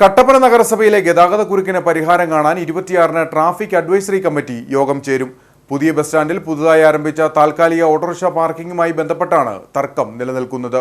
കട്ടപ്പന നഗരസഭയിലെ ഗതാഗത കുരുക്കിന് പരിഹാരം കാണാൻ ഇരുപത്തിയാറിന് ട്രാഫിക് അഡ്വൈസറി കമ്മിറ്റി യോഗം ചേരും. പുതിയ ബസ് സ്റ്റാൻഡിൽ പുതുതായി ആരംഭിച്ച താൽക്കാലിക ഓട്ടോറിക്ഷ പാർക്കിംഗുമായി ബന്ധപ്പെട്ടാണ് തർക്കം നിലനിൽക്കുന്നത്.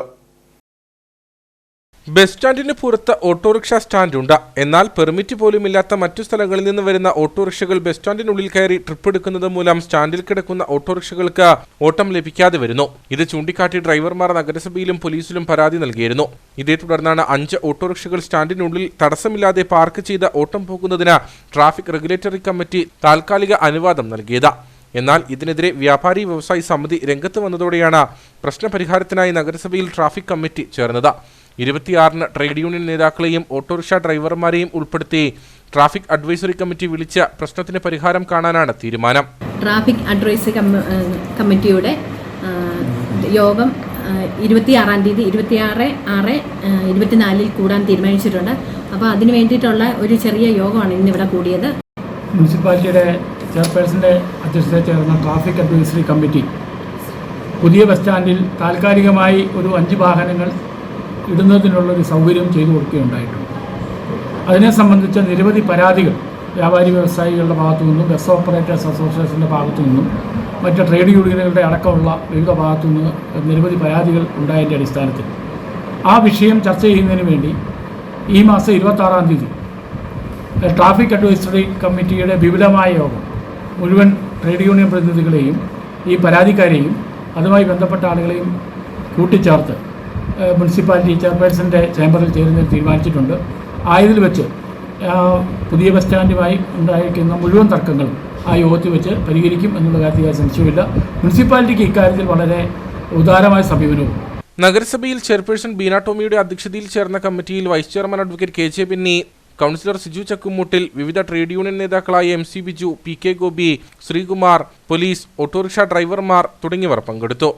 ബസ് സ്റ്റാൻഡിന് പുറത്ത് ഓട്ടോറിക്ഷ സ്റ്റാൻഡുണ്ട്. എന്നാൽ പെർമിറ്റ് പോലുമില്ലാത്ത മറ്റു സ്ഥലങ്ങളിൽ നിന്ന് വരുന്ന ഓട്ടോറിക്ഷകൾ ബസ് സ്റ്റാൻഡിനുള്ളിൽ കയറി ട്രിപ്പ് എടുക്കുന്നത് മൂലം സ്റ്റാൻഡിൽ കിടക്കുന്ന ഓട്ടോറിക്ഷകൾക്ക് ഓട്ടം ലഭിക്കാതെ വരുന്നു. ഇത് ചൂണ്ടിക്കാട്ടി ഡ്രൈവർമാർ നഗരസഭയിലും പോലീസിലും പരാതി നൽകിയിരുന്നു. ഇതേ തുടർന്നാണ് അഞ്ച് ഓട്ടോറിക്ഷകൾ സ്റ്റാൻഡിനുള്ളിൽ തടസ്സമില്ലാതെ പാർക്ക് ചെയ്ത ഓട്ടം പോകുന്നതിന് ട്രാഫിക് റെഗുലേറ്ററി കമ്മിറ്റി താൽക്കാലിക അനുവാദം നൽകിയത്. എന്നാൽ ഇതിനെതിരെ വ്യാപാരി വ്യവസായി സമിതി രംഗത്ത് വന്നതോടെയാണ് പ്രശ്നപരിഹാരത്തിനായി നഗരസഭയിൽ ട്രാഫിക് കമ്മിറ്റി ചേർന്നത്. ഇരുപത്തിയാറിന് ട്രേഡ് യൂണിയൻ നേതാക്കളെയും ഓട്ടോറിക്ഷ ഡ്രൈവർമാരെയും ഉൾപ്പെടുത്തി ട്രാഫിക് അഡ്വൈസറി കമ്മിറ്റി വിളിച്ച പ്രശ്നത്തിന് പരിഹാരം കാണാനാണ് തീരുമാനം. ട്രാഫിക് അഡ്വൈസറി കമ്മിറ്റിയുടെ ആ, യോഗം ഇരുപത്തിയാറാം തീയതി ഇരുപത്തിയാറ് ആറ് ഇരുപത്തിനാലിൽ കൂടാൻ തീരുമാനിച്ചിട്ടുണ്ട്. അപ്പോൾ അതിന് വേണ്ടിയിട്ടുള്ള ഒരു ചെറിയ യോഗമാണ് ഇന്നിവിടെ കൂടിയത്. മുനിസിപ്പാലിറ്റിയുടെ ചെയർപേഴ്സന്റെ അധ്യക്ഷതയിൽ ചേർന്ന ട്രാഫിക് അഡ്വൈസറി കമ്മിറ്റി പുതിയ ബസ് സ്റ്റാൻഡിൽ താൽക്കാലികമായി ഒരു അഞ്ച് വാഹനങ്ങൾ ഇടുന്നതിനുള്ളൊരു സൗകര്യം ചെയ്തു കൊടുക്കുകയുണ്ടായിട്ടുണ്ട്. അതിനെ സംബന്ധിച്ച നിരവധി പരാതികൾ വ്യാപാരി വ്യവസായികളുടെ ഭാഗത്തു നിന്നും ബസ് ഓപ്പറേറ്റേഴ്സ് അസോസിയേഷന്റെ ഭാഗത്തു നിന്നും മറ്റ് ട്രേഡ് യൂണിയനുകളുടെ അടക്കമുള്ള വിവിധ ഭാഗത്തു നിന്ന് നിരവധി പരാതികൾ ഉണ്ടായതിന്റെ അടിസ്ഥാനത്തിൽ. ആ വിഷയം ചർച്ച ചെയ്യുന്നതിന് വേണ്ടി ഈ മാസം ഇരുപത്താറാം തീയതി ട്രാഫിക് അഡ്വൈസറി കമ്മിറ്റിയുടെ വിപുലമായ യോഗം മുഴുവൻ ട്രേഡ് യൂണിയൻ പ്രതിനിധികളെയും ഈ പരാതിക്കാരെയും അതുമായി ബന്ധപ്പെട്ട ആളുകളെയും കൂട്ടിച്ചേർത്ത് മുനിസിപ്പാലിറ്റി ചെയർപേഴ്സന്റെ ചേംബറിൽ ചേരുന്ന തീരുമാനിച്ചിട്ടുണ്ട്. ആയതിൽ വെച്ച് പുതിയ ബസ് സ്റ്റാൻഡുമായി ഉണ്ടായിരിക്കുന്ന മുഴുവൻ തർക്കങ്ങളും ആ യോഗത്തിൽ വെച്ച് പരിഹരിക്കും എന്നുള്ള കാര്യത്തിൽ സംശയമില്ല മുനിസിപ്പാലിറ്റിക്ക് ഇക്കാര്യത്തിൽ വളരെ ഉദാരമായ സമീപനവും. നഗരസഭയിൽ ചെയർപേഴ്സൺ ബീന ടോമിയുടെ അധ്യക്ഷതയിൽ ചേർന്ന കമ്മിറ്റിയിൽ vice chairman advocate K J Pinni councillor Siju Chakkumuttil വിവിധ ട്രേഡ് യൂണിയൻ നേതാക്കളായ M C Biju P K Gopi Sreekumar police autorickshaw ഡ്രൈവർമാർ തുടങ്ങിയവർ പങ്കെടുത്തു.